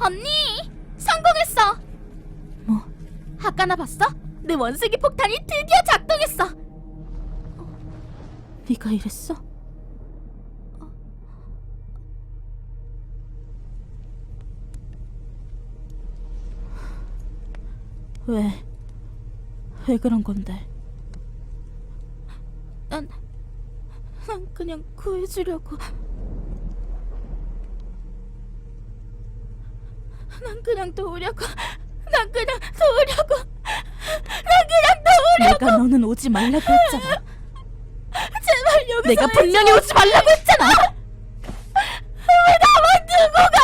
언니, 성공했어. 뭐? 아까 나 봤어? 내 원숭이 폭탄이 드디어 작동했어. 네가 이랬어? 왜? 왜 그런 건데? 난, 난 그냥 구해주려고. 난 그냥 도우려고. 난 그냥 도우려고. 난 그냥 도우려고. 내가 너는 오지 말라고 했잖아. 제발 여기서 내가 왜 분명히 오지 말라고 했잖아. 왜 나만 두고 가?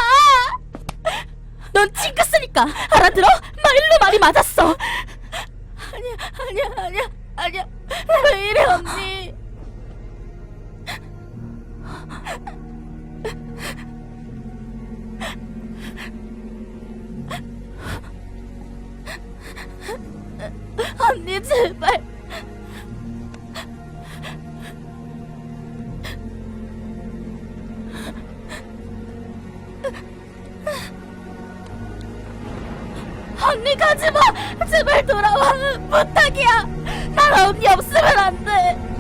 넌 찡긋으니까 알아들어? 말로 말이 맞았어. 아니야, 아니야, 아니야, 아니야. 왜 이래, 언니? 언니, 제발. 언니 가지 마! 제발 돌아와! 부탁이야! 난 언니 없으면 안 돼!